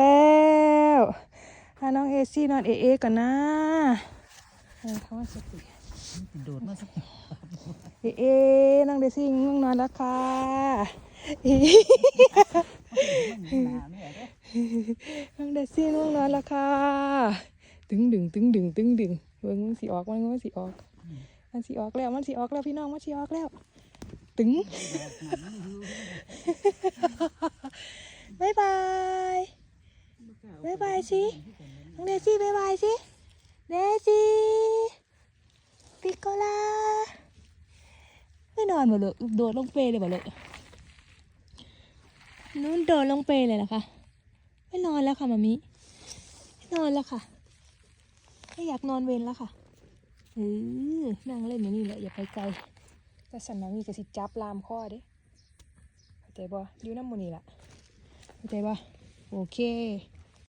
แล้วพาน้องเอซี่นอนเอเอก่อนนะเออเขาว่าสติโดดมาสักเอเอน้องเดซี่ง่วงนอนแล้วค่ะน้องเดซี่ง่วงนอนแล้วค่ะตึงดึงตึงดึงตึงดึงเบิ่งมันสีออกมันมันสีออก มันสีออกแล้วมันสีออกแล้วพี่น้องมันสีออกแล้ว ตึง บายบาย บายบายสิน้องเดซี่บายบายสิเดซี่ปิโกลาไม่นอนบ่เลยโดดลงเปเลยบ่เลยนู้นโดดลงเปเลยนะคะไม่นอนแล้วค่ะมามิไม่นอนแล้วค่ะไม่อยากนอนเวรแล้วค่ะเออนั่งเล่นอยู่นี่แหละอย่าไปไกลแต่สันมามีกระสิจับลามข้อเด้เข้าใจบ่อยู่น้ำมูนี่แหละเข้าใจบ่โอเค